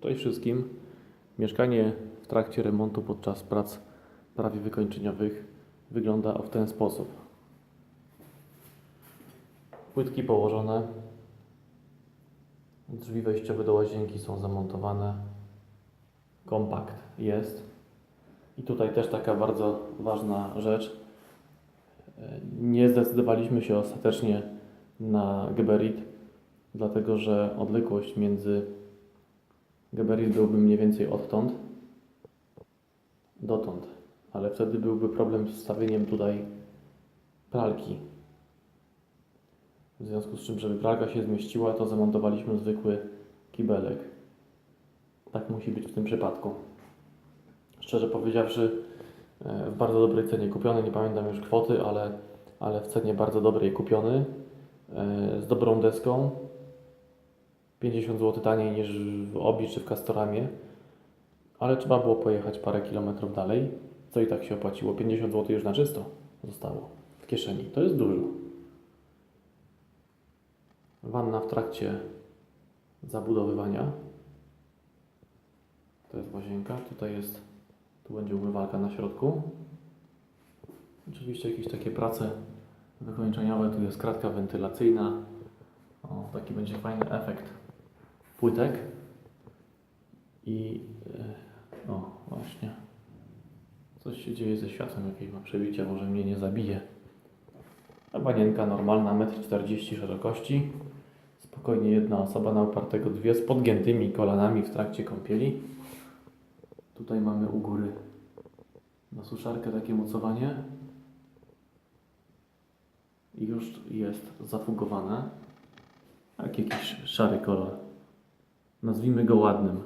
Cześć wszystkim. Mieszkanie w trakcie remontu podczas prac prawie wykończeniowych wygląda w ten sposób. Płytki położone. Drzwi wejściowe do łazienki są zamontowane. Kompakt jest. I tutaj też taka bardzo ważna rzecz. Nie zdecydowaliśmy się ostatecznie na geberit, dlatego że odległość między Gabarit byłby mniej więcej odtąd dotąd, ale wtedy byłby problem z wstawieniem tutaj pralki. W związku z czym, żeby pralka się zmieściła, to zamontowaliśmy zwykły kibelek. Tak musi być w tym przypadku. Szczerze powiedziawszy, e, w bardzo dobrej cenie kupiony, nie pamiętam już kwoty, ale, ale w cenie bardzo dobrej kupiony, e, z dobrą deską, 50 zł taniej niż w Obi czy w Castoramie, ale trzeba było pojechać parę kilometrów dalej, co i tak się opłaciło. 50 zł już na czysto zostało w kieszeni. To jest dużo. Wanna w trakcie zabudowywania. To jest łazienka, tutaj jest, tu będzie umywalka na środku. Oczywiście jakieś takie prace wykończeniowe, tu jest kratka wentylacyjna. O, taki będzie fajny efekt płytek. I e, o, właśnie. Coś się dzieje ze światłem, jakieś ma przebicie, może mnie nie zabije. A banienka normalna, 1,40 m szerokości. Spokojnie jedna osoba na upartego dwie z podgiętymi kolanami w trakcie kąpieli. Tutaj mamy u góry na suszarkę takie mocowanie. I już jest zafugowane. Jak jakiś szary kolor. Nazwijmy go ładnym,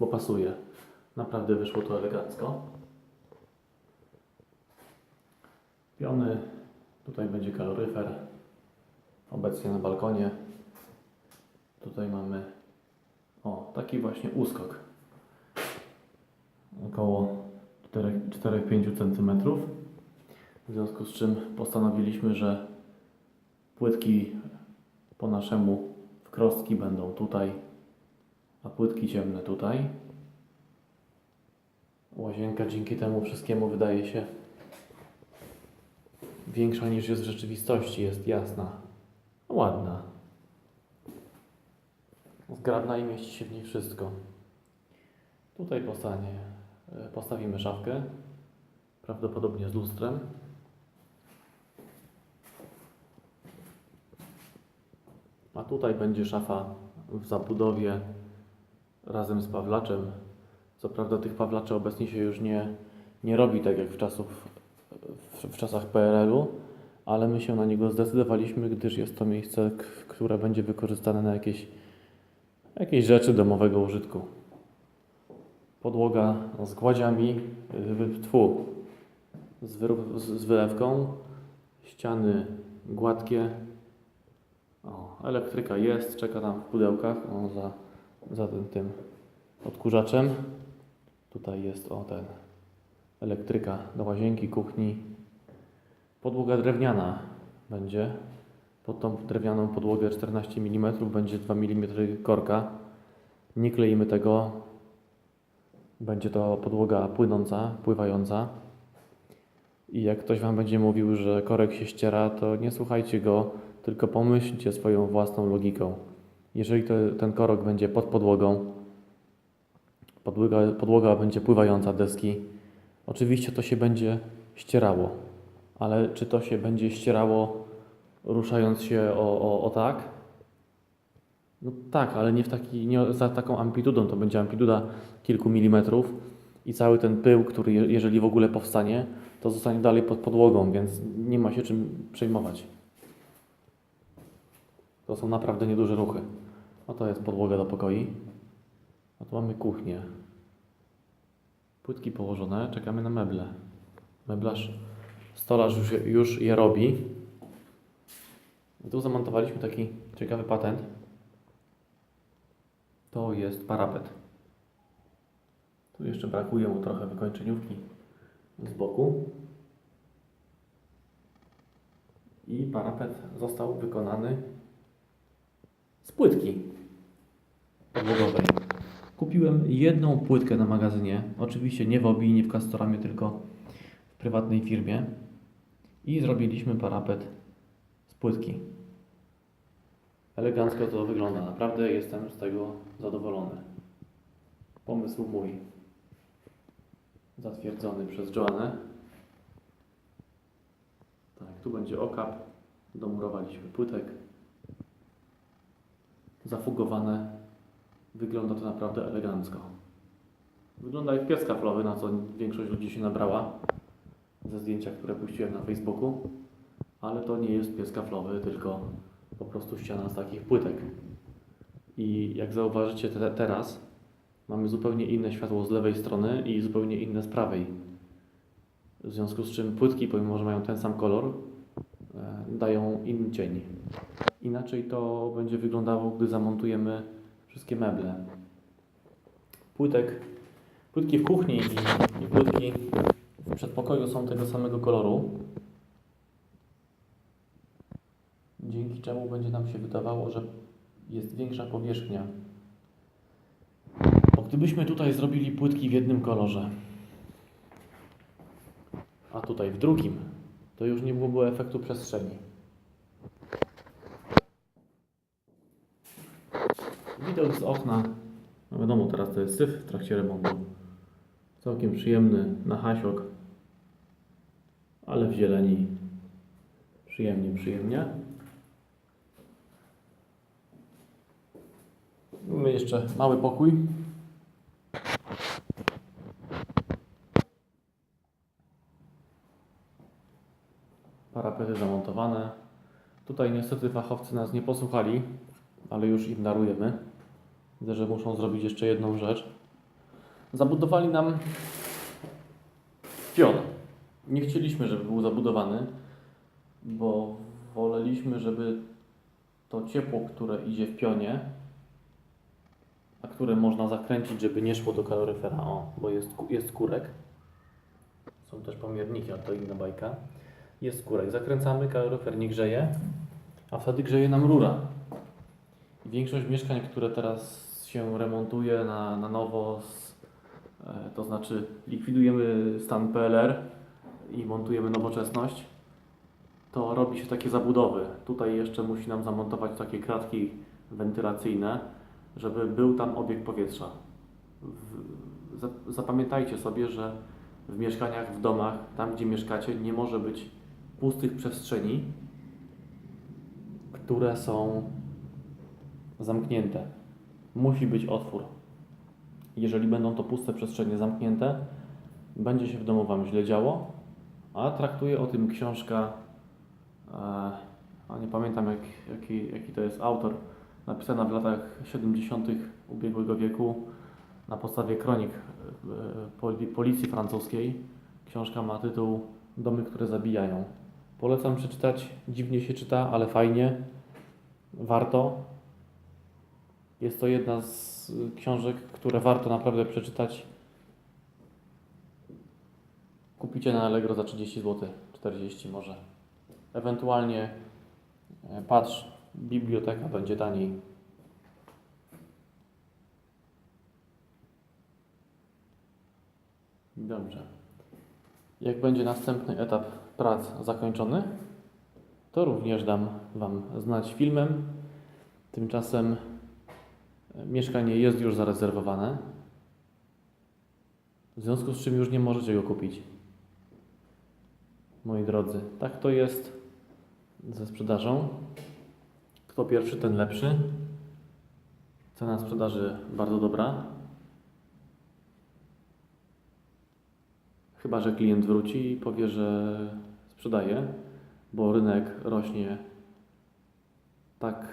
bo pasuje. Naprawdę wyszło to elegancko. Piony. Tutaj będzie kaloryfer. Obecnie na balkonie. Tutaj mamy o, taki właśnie uskok. Około 4-5 cm. W związku z czym postanowiliśmy, że płytki po naszemu wkrostki będą tutaj, a płytki ciemne tutaj. Łazienka dzięki temu wszystkiemu wydaje się większa niż jest w rzeczywistości, jest jasna, ładna, zgrabna i mieści się w niej wszystko. Tutaj postanie, e, postawimy szafkę, prawdopodobnie z lustrem. A tutaj będzie szafa w zabudowie razem z pawlaczem. Co prawda tych pawlaczy obecnie się już nie, nie robi tak jak w, czasów, w, w czasach PRL-u, ale my się na niego zdecydowaliśmy, gdyż jest to miejsce, które będzie wykorzystane na jakieś, jakieś rzeczy domowego użytku. Podłoga z gładziami, yy, tfu, z, z wylewką, ściany gładkie, o, elektryka jest, czeka tam w pudełkach o, za, za tym, tym odkurzaczem. Tutaj jest o ten elektryka do łazienki, kuchni. Podłoga drewniana będzie. Pod tą drewnianą podłogę 14 mm będzie 2 mm korka. Nie kleimy tego. Będzie to podłoga płynąca, pływająca. I jak ktoś Wam będzie mówił, że korek się ściera, to nie słuchajcie go, tylko pomyślcie swoją własną logiką. Jeżeli to, ten korok będzie pod podłogą, podłoga, podłoga będzie pływająca deski, oczywiście to się będzie ścierało, ale czy to się będzie ścierało ruszając się o, o, o tak? No tak, ale nie, w taki, nie za taką amplitudą, to będzie amplituda kilku milimetrów i cały ten pył, który je- jeżeli w ogóle powstanie, to zostanie dalej pod podłogą, więc nie ma się czym przejmować. To są naprawdę nieduże ruchy. Oto jest podłoga do pokoi. A tu mamy kuchnię. Płytki położone, czekamy na meble. Meblarz, stolarz już, już je robi. I tu zamontowaliśmy taki ciekawy patent. To jest parapet. Tu jeszcze brakuje mu trochę wykończeniówki z boku. I parapet został wykonany z płytki podłogowej. Kupiłem jedną płytkę na magazynie. Oczywiście nie w Obi, nie w Castoramie, tylko w prywatnej firmie. I zrobiliśmy parapet z płytki. Elegancko to wygląda. Naprawdę jestem z tego zadowolony. Pomysł mój. Zatwierdzony przez Joannę. Tak, tu będzie okap. Domurowaliśmy płytek. Zafugowane. Wygląda to naprawdę elegancko. Wygląda jak pies kaflowy, na co większość ludzi się nabrała ze zdjęcia, które puściłem na Facebooku. Ale to nie jest pies kaflowy, tylko po prostu ściana z takich płytek. I jak zauważycie te, teraz, mamy zupełnie inne światło z lewej strony i zupełnie inne z prawej. W związku z czym płytki, pomimo że mają ten sam kolor, e, dają inny cień. Inaczej to będzie wyglądało, gdy zamontujemy wszystkie meble. Płytek, płytki w kuchni i, i płytki w przedpokoju są tego samego koloru. Dzięki czemu będzie nam się wydawało, że jest większa powierzchnia. Bo gdybyśmy tutaj zrobili płytki w jednym kolorze, a tutaj w drugim, to już nie byłoby efektu przestrzeni. Widok z okna, no wiadomo, teraz to jest syf w trakcie remontu. Całkiem przyjemny na hasiok, ale w zieleni przyjemnie, przyjemnie. Mamy jeszcze mały pokój. Parapety zamontowane. Tutaj niestety fachowcy nas nie posłuchali, ale już im darujemy. Widzę, że muszą zrobić jeszcze jedną rzecz. Zabudowali nam pion. Nie chcieliśmy, żeby był zabudowany, bo woleliśmy, żeby to ciepło, które idzie w pionie, a które można zakręcić, żeby nie szło do kaloryfera. O, bo jest, jest kurek. Są też pomierniki, ale to inna bajka. Jest kurek. Zakręcamy, kaloryfer nie grzeje, a wtedy grzeje nam rura. Większość mieszkań, które teraz się remontuje na, na nowo, z, e, to znaczy likwidujemy stan PLR i montujemy nowoczesność, to robi się takie zabudowy. Tutaj jeszcze musi nam zamontować takie kratki wentylacyjne, żeby był tam obieg powietrza. W, za, zapamiętajcie sobie, że w mieszkaniach, w domach, tam gdzie mieszkacie, nie może być pustych przestrzeni, które są zamknięte. Musi być otwór. Jeżeli będą to puste przestrzenie zamknięte, będzie się w domu Wam źle działo, a traktuje o tym książka, e, a nie pamiętam jak, jaki, jaki to jest autor, napisana w latach 70. ubiegłego wieku na podstawie kronik e, poli, policji francuskiej. Książka ma tytuł Domy, które zabijają. Polecam przeczytać, dziwnie się czyta, ale fajnie, warto. Jest to jedna z y, książek, które warto naprawdę przeczytać. Kupicie na Allegro za 30 zł, 40 może. Ewentualnie e, patrz, biblioteka będzie taniej. Dobrze. Jak będzie następny etap prac zakończony, to również dam Wam znać filmem. Tymczasem mieszkanie jest już zarezerwowane, w związku z czym już nie możecie go kupić. Moi drodzy, tak to jest ze sprzedażą. Kto pierwszy, ten lepszy. Cena sprzedaży bardzo dobra. Chyba, że klient wróci i powie, że sprzedaje, bo rynek rośnie tak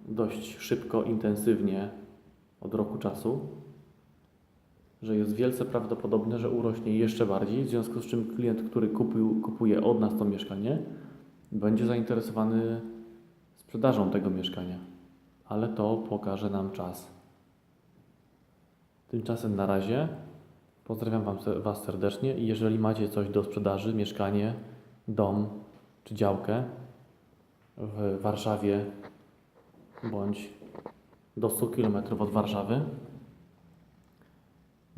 dość szybko, intensywnie od roku czasu, że jest wielce prawdopodobne, że urośnie jeszcze bardziej, w związku z czym klient, który kupił, kupuje od nas to mieszkanie, będzie zainteresowany sprzedażą tego mieszkania, ale to pokaże nam czas. Tymczasem na razie pozdrawiam wam, Was serdecznie i jeżeli macie coś do sprzedaży, mieszkanie, dom czy działkę w Warszawie bądź do 100 km od Warszawy,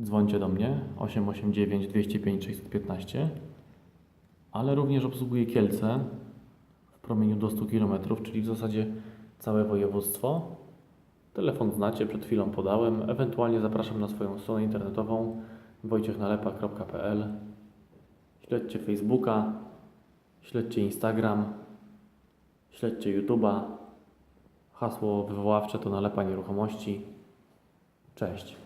dzwońcie do mnie 889 205 615, ale również obsługuję Kielce w promieniu do 100 km, czyli w zasadzie całe województwo. Telefon znacie, przed chwilą podałem. Ewentualnie zapraszam na swoją stronę internetową wojciechnalepa.pl. Śledźcie Facebooka, śledźcie Instagram, śledźcie YouTube'a. Hasło wywoławcze to nalepa nieruchomości. Cześć.